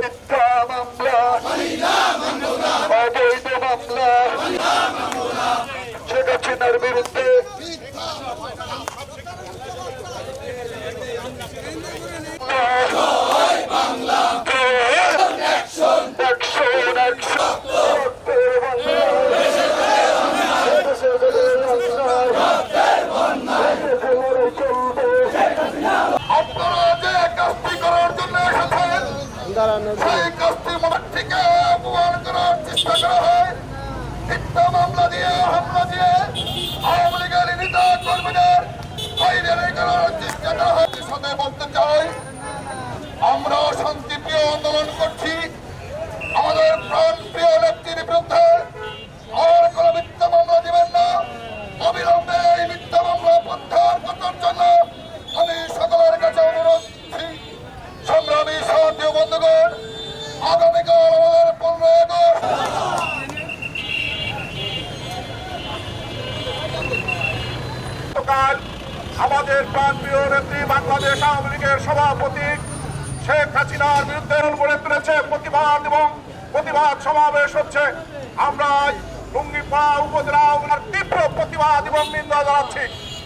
মিথ্যা মামলা অবৈধ মামলা শেখ হাসিনার বিরুদ্ধে অ্যাকশন অ্যাকশন আপনারা যে কাজটি করার জন্য এসেছেন সেই কাস্তি মনের অপমান করার চেষ্টা করা হয়। মিথ্যা মামলা দিয়ে, হামলা দিয়ে আওয়ামী লীগের নেতা কর্মীদের করার চেষ্টা করা হয় সাথে বলতে চাই। আমরা শান্তিপ্রিয় আন্দোলন করছি। আমাদের প্রাণ প্রিয় গতকাল আমাদের প্রান্তীয় নেত্রী বাংলাদেশ আওয়ামী লীগের সভাপতি শেখ হাসিনার বিরুদ্ধে গড়ে তুলেছে, প্রতিবাদ এবং প্রতিবাদ সমাবেশ হচ্ছে। আমরা লুঙ্গিপাড়া উপজেলা তীব্র প্রতিবাদ এবং নিন্দা জানাচ্ছি।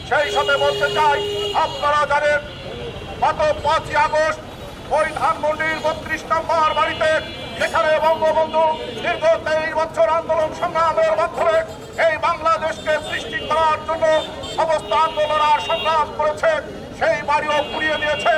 সেই সাথে বলতে চাই, আপনারা জানেন, গত পাঁচই আগস্ট ওই ধানমন্ডির বত্রিশ নম্বর বাড়িতে যেখানে বঙ্গবন্ধু দীর্ঘ তেইশ বছর আন্দোলন সংগ্রামের মাধ্যমে এই বাংলাদেশকে সৃষ্টি করার জন্য সমস্ত আন্দোলন আর সংগ্রাম করেছে, সেই বাড়িও পুড়িয়ে আমরা